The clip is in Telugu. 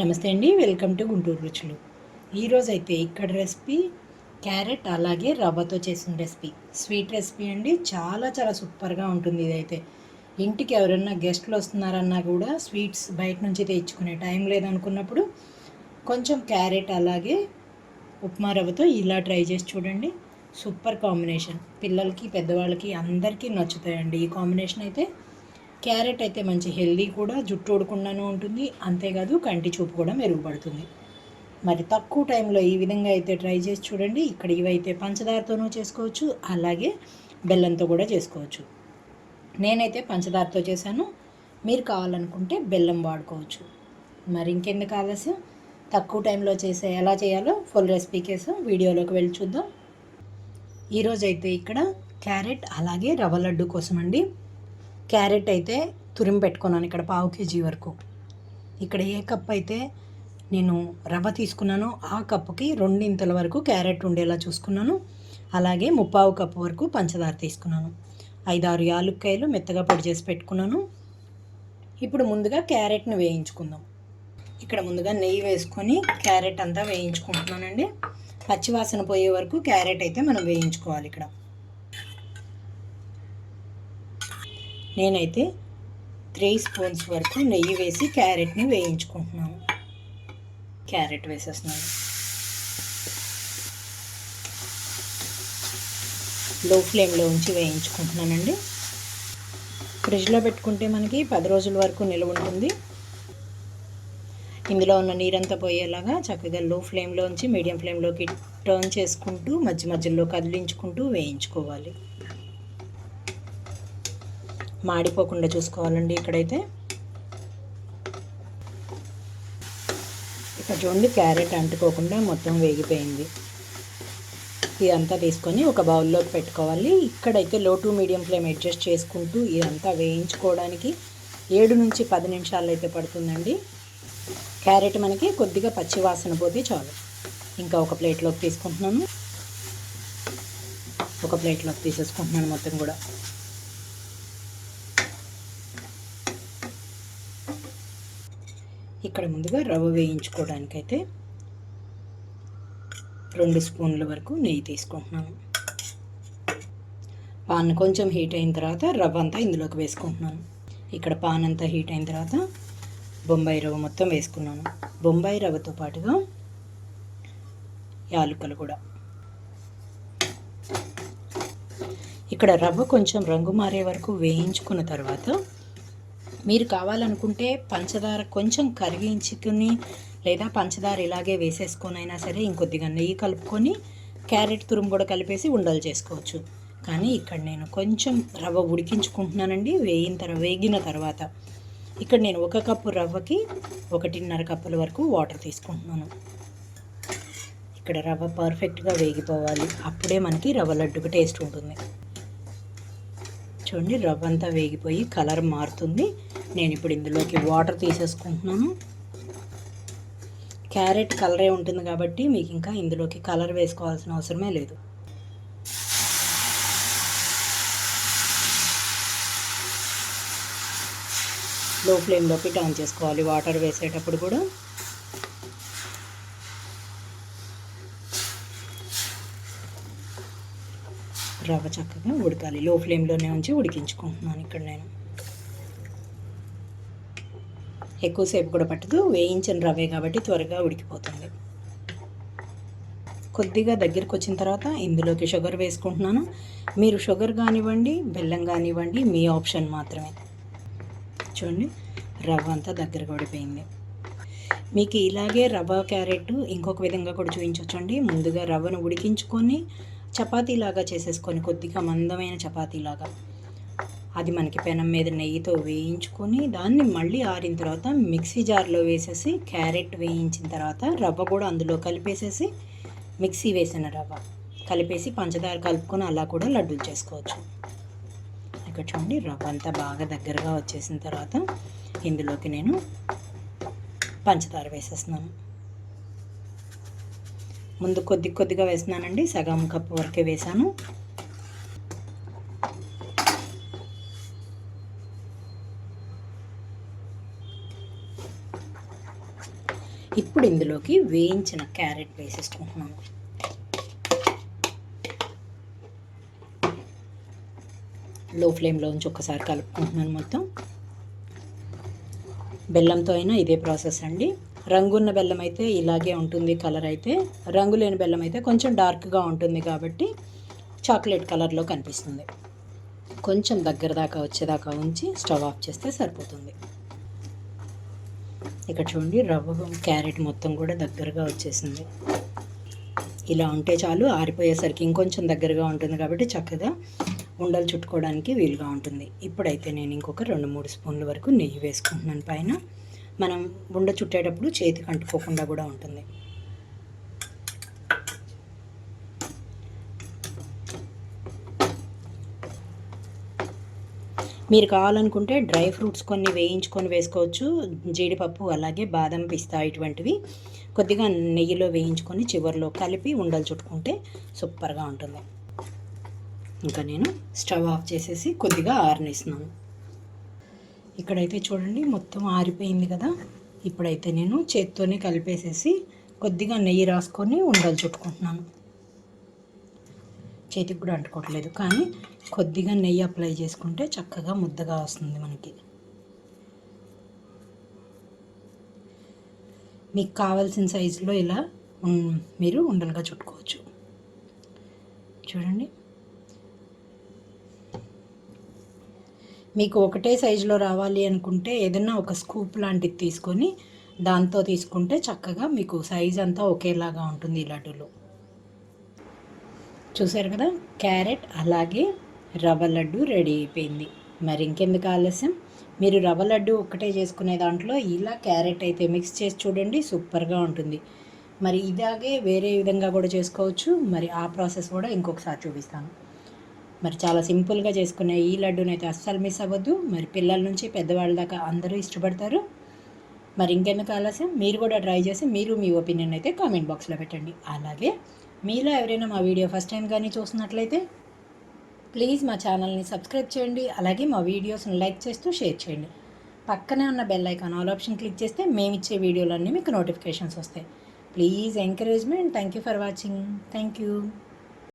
నమస్తే అండి వెల్కమ్ టు గుంటూరు రుచులు. ఈరోజు అయితే ఇక్కడ రెసిపీ క్యారెట్ అలాగే రవ్వతో చేసిన రెసిపీ. స్వీట్ రెసిపీ అండి చాలా చాలా సూపర్గా ఉంటుంది ఇదైతే. ఇంటికి ఎవరైనా గెస్ట్లు వస్తున్నారన్నా కూడా స్వీట్స్ బయట నుంచి తెచ్చుకునే టైం లేదనుకున్నప్పుడు కొంచెం క్యారెట్ అలాగే ఉప్మా రవ్వతో ఇలా ట్రై చేసి చూడండి. Super combination. పిల్లలకి పెద్దవాళ్ళకి అందరికీ నచ్చుతాయండి. ఈ కాంబినేషన్ అయితే క్యారెట్ అయితే మంచి హెల్దీ కూడా జుట్టు ఊడకుండానే ఉంటుంది. అంతేకాదు కంటి చూపు కూడా మెరుగుపడుతుంది. మరి తక్కువ టైంలో ఈ విధంగా అయితే ట్రై చేసి చూడండి. ఇక్కడ ఇవైతే పంచదారతోనూ చేసుకోవచ్చు. అలాగే బెల్లంతో కూడా చేసుకోవచ్చు. నేనైతే పంచదారతో చేశాను. మీరు కావాలనుకుంటే బెల్లం వాడుకోవచ్చు. మరి ఇంకెందుకు ఆలస్యం? తక్కువ టైంలో చేసే ఎలా చేయాలో ఫుల్ రెసిపీ కేసం వీడియోలోకి వెళ్ళి చూద్దాం. ఈరోజైతే ఇక్కడ క్యారెట్ అలాగే రవ్వ లడ్డు కోసం అండి క్యారెట్ అయితే తురిమి పెట్టుకున్నాను ఇక్కడ పావు కేజీ వరకు. ఇక్కడ ఏ కప్ అయితే నేను రవ్వ తీసుకున్నానో ఆ కప్పుకి రెండింతల వరకు క్యారెట్ ఉండేలా చూసుకున్నాను. అలాగే ముప్పావు కప్పు వరకు పంచదార తీసుకున్నాను. ఐదారు యాలుక్కాయలు మెత్తగా పొడి చేసి పెట్టుకున్నాను. ఇప్పుడు ముందుగా క్యారెట్ని వేయించుకుందాం. ఇక్కడ ముందుగా నెయ్యి వేసుకొని క్యారెట్ అంతా వేయించుకుంటున్నానండి. పచ్చివాసన పోయే వరకు క్యారెట్ అయితే మనం వేయించుకోవాలి ఇక్కడ. నేనైతే త్రీ స్పూన్స్ వరకు నెయ్యి వేసి క్యారెట్ని వేయించుకుంటున్నాను. క్యారెట్ వేసేస్తున్నాను. లో ఫ్లేమ్లో ఉంచి వేయించుకుంటున్నానండి. ఫ్రిడ్జ్లో పెట్టుకుంటే మనకి పది రోజుల వరకు నిల్వ ఉంటుంది. ఇందులో ఉన్న నీరంతా పోయేలాగా చక్కగా లో ఫ్లేమ్లో ఉంచి మీడియం ఫ్లేమ్లోకి టర్న్ చేసుకుంటూ మధ్య మధ్యలో కదిలించుకుంటూ వేయించుకోవాలి. మాడిపోకుండా చూసుకోవాలండి ఇక్కడైతే. ఇక్కడ చూడండి క్యారెట్ అంటుకోకుండా మొత్తం వేగిపోయింది. ఇదంతా తీసుకొని ఒక బౌల్లోకి పెట్టుకోవాలి. ఇక్కడైతే లో టు మీడియం ఫ్లేమ్ అడ్జస్ట్ చేసుకుంటూ ఇదంతా వేయించుకోవడానికి ఏడు నుంచి పది నిమిషాలు అయితే పడుతుందండి. క్యారెట్ మనకి కొద్దిగా పచ్చి వాసన పోతే చాలు. ఇంకా ఒక ప్లేట్లోకి తీసుకుంటున్నాను. ఒక ప్లేట్లోకి తీసేసుకుంటున్నాను మొత్తం కూడా. ఇక్కడ ముందుగా రవ్వ వేయించుకోవడానికైతే రెండు స్పూన్ల వరకు నెయ్యి తీసుకుంటున్నాను. పాన్ కొంచెం హీట్ అయిన తర్వాత రవ్వ అంతా ఇందులోకి వేసుకుంటున్నాను. ఇక్కడ పాన్ అంతా హీట్ అయిన తర్వాత బొంబాయి రవ్వ మొత్తం వేసుకున్నాను. బొంబాయి రవ్వతో పాటుగా యాలుకలు కూడా. ఇక్కడ రవ్వ కొంచెం రంగు మారే వరకు వేయించుకున్న తర్వాత మీరు కావాలనుకుంటే పంచదార కొంచెం కరిగించుకుని లేదా పంచదార ఇలాగే వేసేసుకొని అయినా సరే ఇంకొద్దిగా నెయ్యి కలుపుకొని క్యారెట్ తురుము కూడా కలిపేసి ఉండలు చేసుకోవచ్చు. కానీ ఇక్కడ నేను కొంచెం రవ్వ ఉడికించుకుంటున్నానండి. వేయిన తర్వాత వేగిన తర్వాత ఇక్కడ నేను ఒక కప్పు రవ్వకి ఒకటిన్నర కప్పుల వరకు వాటర్ తీసుకుంటున్నాను. ఇక్కడ రవ్వ పర్ఫెక్ట్గా వేగిపోవాలి. అప్పుడే మనకి రవ్వ లడ్డుకు టేస్ట్ ఉంటుంది. చూడండి రవ్వ అంతా వేగిపోయి కలర్ మారుతుంది. నేను ఇప్పుడు ఇందులోకి వాటర్ తీసేసుకుంటున్నాను. క్యారెట్ కలరే ఉంటుంది కాబట్టి మీకు ఇంకా ఇందులోకి కలర్ వేసుకోవాల్సిన అవసరమే లేదు. లో ఫ్లేమ్లోకి టర్న్ చేసుకోవాలి వాటర్ వేసేటప్పుడు కూడా. రవ్వ చక్కగా ఉడకాలి. లో ఫ్లేమ్లోనే ఉంచి ఉడికించుకుంటున్నాను ఇక్కడ నేను. ఎక్కువసేపు కూడా పట్టదు. వేయించిన రవ్వే కాబట్టి త్వరగా ఉడికిపోతుంది. కొద్దిగా దగ్గరికి వచ్చిన తర్వాత ఇందులోకి షుగర్ వేసుకుంటున్నాను. మీరు షుగర్ కానివ్వండి బెల్లం కానివ్వండి మీ ఆప్షన్ మాత్రమే. చూడండి రవ్వ అంతా దగ్గర పడిపోయింది మీకు ఇలాగే రవ్వ క్యారెట్ ఇంకొక విధంగా కూడా చూపించవచ్చండి ముందుగా రవ్వను ఉడికించుకొని చపాతీలాగా చేసేసుకొని కొద్దిగా మందమైన చపాతీలాగా. అది మనకి పెనం మీద నెయ్యితో వేయించుకొని దాన్ని మళ్ళీ ఆరిన తర్వాత మిక్సీ జార్లో వేసేసి క్యారెట్ వేయించిన తర్వాత రవ్వ కూడా అందులో కలిపేసేసి మిక్సీ వేసిన రవ్వ కలిపేసి పంచదార కలుపుకొని అలా కూడా లడ్డూలు చేసుకోవచ్చు. ఇక్కడ చూడండి రవ్వ అంతా బాగా దగ్గరగా వచ్చేసిన తర్వాత ఇందులోకి నేను పంచదార వేసేస్తున్నాను. ముందు కొద్ది కొద్దిగా వేసినానండి. సగం కప్పు వరకే వేసాను ఇప్పుడు ఇందులోకి వేయించిన క్యారెట్ వేసేసుకుంటున్నాను. లో ఫ్లేమ్లో ఉంచి ఒకసారి కలుపుకుంటున్నాను మొత్తం. బెల్లంతో అయినా ఇదే ప్రాసెస్ అండి. రంగున్న బెల్లం అయితే ఇలాగే ఉంటుంది కలర్ అయితే. రంగు లేని బెల్లం అయితే కొంచెం డార్క్గా ఉంటుంది కాబట్టి చాక్లెట్ కలర్లో కనిపిస్తుంది. కొంచెం దగ్గర దాకా వచ్చేదాకా ఉంచి స్టవ్ ఆఫ్ చేస్తే సరిపోతుంది. ఇక్కడ చూడండి రవ్వ క్యారెట్ మొత్తం కూడా దగ్గరగా వచ్చేసింది. ఇలా ఉంటే చాలు ఆరిపోయేసరికి ఇంకొంచెం దగ్గరగా ఉంటుంది కాబట్టి చక్కగా ఉండలు చుట్టుకోవడానికి వీలుగా ఉంటుంది. ఇప్పుడైతే నేను ఇంకొక రెండు మూడు స్పూన్ల వరకు నెయ్యి వేసుకుంటున్నాను పైన. మనం ఉండ చుట్టేటప్పుడు చేతికి అంటుకోకుండా కూడా ఉంటుంది. మీరు కావాలనుకుంటే డ్రై ఫ్రూట్స్ కొన్ని వేయించుకొని వేసుకోవచ్చు. జీడిపప్పు అలాగే బాదం పిస్తా ఇటువంటివి కొద్దిగా నెయ్యిలో వేయించుకొని చివరిలో కలిపి ఉండలు చుట్టుకుంటే సూపర్గా ఉంటుంది. ఇంకా నేను స్టవ్ ఆఫ్ చేసేసి కొద్దిగా ఆరనిస్తున్నాను. ఇక్కడైతే చూడండి మొత్తం ఆరిపోయింది కదా. ఇప్పుడైతే నేను చేత్తోనే కలిపేసేసి కొద్దిగా నెయ్యి రాసుకొని ఉండలు చుట్టుకుంటున్నాను. చేతికి కూడా అంటుకోవట్లేదు కానీ కొద్దిగా నెయ్యి అప్లై చేసుకుంటే చక్కగా ముద్దగా వస్తుంది మనకి. మీకు కావాల్సిన సైజులో ఇలా మీరు ఉండలుగా చుట్టుకోవచ్చు. చూడండి. మీకు ఒకటే సైజులో రావాలి అనుకుంటే ఏదైనా ఒక స్కూప్ లాంటిది తీసుకొని దాంతో తీసుకుంటే చక్కగా మీకు సైజ్ అంతా ఒకేలాగా ఉంటుంది ఈ లడ్డూలు. చూసారు కదా? క్యారెట్ అలాగే రవ్వ లడ్డు రెడీ అయిపోయింది. మరి ఇంకెందుకు ఆలస్యం? మీరు రవ్వ లడ్డు ఒక్కటే చేసుకునే దాంట్లో ఇలా క్యారెట్ అయితే మిక్స్ చేసి చూడండి సూపర్గా ఉంటుంది. మరి ఇలాగే వేరే విధంగా కూడా చేసుకోవచ్చు. మరి ఆ ప్రాసెస్ కూడా ఇంకొకసారి చూపిస్తాను. మరి చాలా సింపుల్గా చేసుకునే ఈ లడ్డూని అయితే అస్సలు మిస్ అవ్వద్దు. మరి పిల్లల నుంచి పెద్దవాళ్ళ దాకా అందరూ ఇష్టపడతారు. మరి ఇంకెందుకు ఆలస్యం? మీరు కూడా ట్రై చేసి మీరు మీ ఒపీనియన్ అయితే కామెంట్ బాక్స్లో పెట్టండి. అలాగే మీలో ఎవరైనా మా వీడియో ఫస్ట్ టైం కానీ చూసినట్లయితే ప్లీజ్ మా ఛానల్ని సబ్స్క్రైబ్ చేయండి. అలాగే మా వీడియోస్ని లైక్ చేస్తూ షేర్ చేయండి. పక్కనే ఉన్న bell icon all option click చేస్తే మేము ఇచ్చే వీడియోలన్నీ మీకు నోటిఫికేషన్స్ వస్తాయి. Please encouragement. Thank you for watching. Thank you